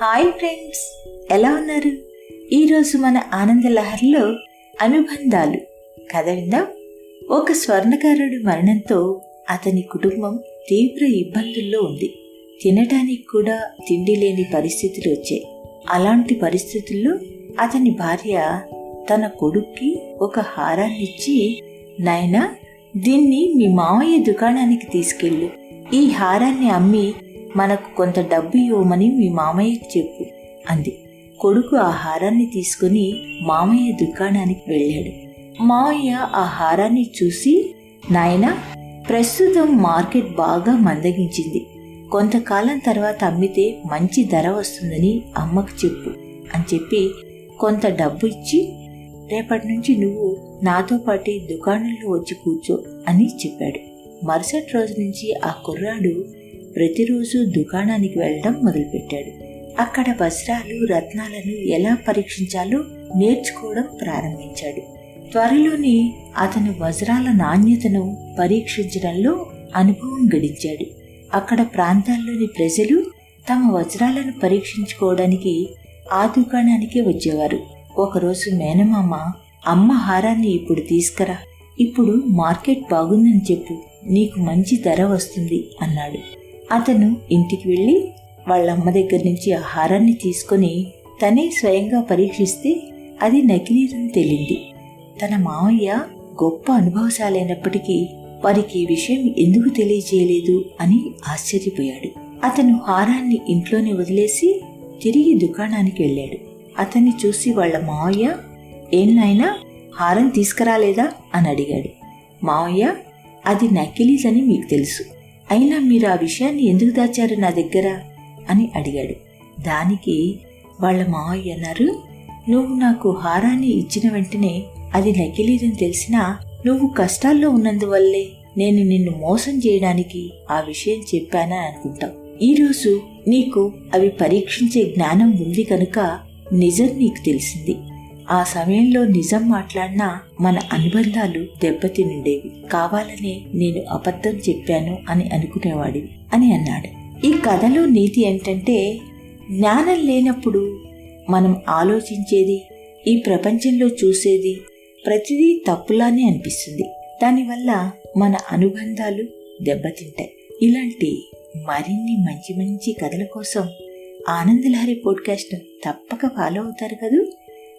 Hi friends ఎలా ఉన్నారు? ఈరోజు మన ఆనందలహరిలో అనుబంధాలు కథ విందాం ఒక స్వర్ణకారుడి మరణంతో అతని కుటుంబం తీవ్ర ఇబ్బందుల్లో ఉంది. తినటానికి కూడా తిండి లేని పరిస్థితులు వచ్చాయి. అలాంటి పరిస్థితుల్లో అతని భార్య తన కొడుక్కి ఒక హారాన్నిచ్చి నాయనా దీన్ని మీ మామయ్య దుకాణానికి తీసుకెళ్ళు. ఈ హారాన్ని అమ్మి మనకు కొంత డబ్బు ఇవ్వమని మీ మామయ్యకి చెప్పు అంది. కొడుకు ఆ హారాన్ని తీసుకుని మామయ్య దుకాణానికి వెళ్ళాడు. మామయ్య ఆ హారాన్ని చూసి నాయనా ప్రస్తుతం మార్కెట్ బాగా మందగించింది. కొంతకాలం తర్వాత అమ్మితే మంచి ధర వస్తుందని అమ్మకు చెప్పు అని చెప్పి కొంత డబ్బు ఇచ్చి రేపటి నుంచి నువ్వు నాతో పాటు దుకాణంలో వచ్చి కూర్చో అని చెప్పాడు. మరుసటి రోజు నుంచి ఆ కుర్రాడు ప్రతిరోజు దుకాణానికి వెళ్ళడం మొదలుపెట్టాడు. అక్కడ వజ్రాలు రత్నాలను ఎలా పరీక్షించాలో నేర్చుకోవడం ప్రారంభించాడు. త్వరలోనే అతను వజ్రాల నాణ్యతను పరీక్షించడంలో అనుభవం గడించాడు. అక్కడ ప్రాంతాల్లోని ప్రజలు తమ వజ్రాలను పరీక్షించుకోవడానికి ఆ దుకాణానికే వచ్చేవారు. ఒకరోజు మేనమామ అమ్మ హారాన్ని ఇప్పుడు తీసుకురా. ఇప్పుడు మార్కెట్ బాగుందని చెప్పు. నీకు మంచి ధర వస్తుంది అన్నాడు. అతను ఇంటికి వెళ్ళి వాళ్ళ అమ్మ దగ్గర నుంచి ఆ హారాన్ని తీసుకొని తనే స్వయంగా పరీక్షిస్తే అది నకిలీదని తెలియంది తన మావయ్య గొప్ప అనుభవశాలైనప్పటికీ వారికి ఈ విషయం ఎందుకు తెలియజేయలేదు అని ఆశ్చర్యపోయాడు. అతను హారాన్ని ఇంట్లోనే వదిలేసి తిరిగి దుకాణానికి వెళ్ళాడు. అతన్ని చూసి వాళ్ళ మావయ్య ఏం నాయనా హారం తీసుకురాలేదా? అని అడిగాడు. మావయ్య అది నకిలీదని మీకు తెలుసు. అయినా మీరు ఆ విషయాన్ని ఎందుకు దాచారు నా దగ్గర? అని అడిగాడు. దానికి వాళ్ళ మావయ్య అన్నారు నువ్వు నాకు హారాన్ని ఇచ్చిన వెంటనే అది నకిలీదని తెలిసినా నువ్వు కష్టాల్లో ఉన్నందువల్లే నేను నిన్ను మోసం చేయడానికి ఆ విషయం చెప్పానని అనుకుంటావు. ఈరోజు నీకు అవి పరీక్షించే జ్ఞానం ఉంది కనుక నిజం నీకు తెలిసింది. ఆ సమయంలో నిజం మాట్లాడినా మన అనుబంధాలు దెబ్బతినుండేవి. కావాలనే నేను అబద్ధం చెప్పాను అని అనుకునేవాడివి అని అన్నాడు. ఈ కథలో నీతి ఏంటంటే జ్ఞానం లేనప్పుడు మనం ఆలోచించేది ఈ ప్రపంచంలో చూసేది ప్రతిదీ తప్పులానే అనిపిస్తుంది. దానివల్ల మన అనుబంధాలు దెబ్బతింటాయి. ఇలాంటి మరిన్ని మంచి మంచి కథల కోసం ఆనందలహరి పోడ్కాస్ట్ తప్పక ఫాలో అవుతారు కదూ?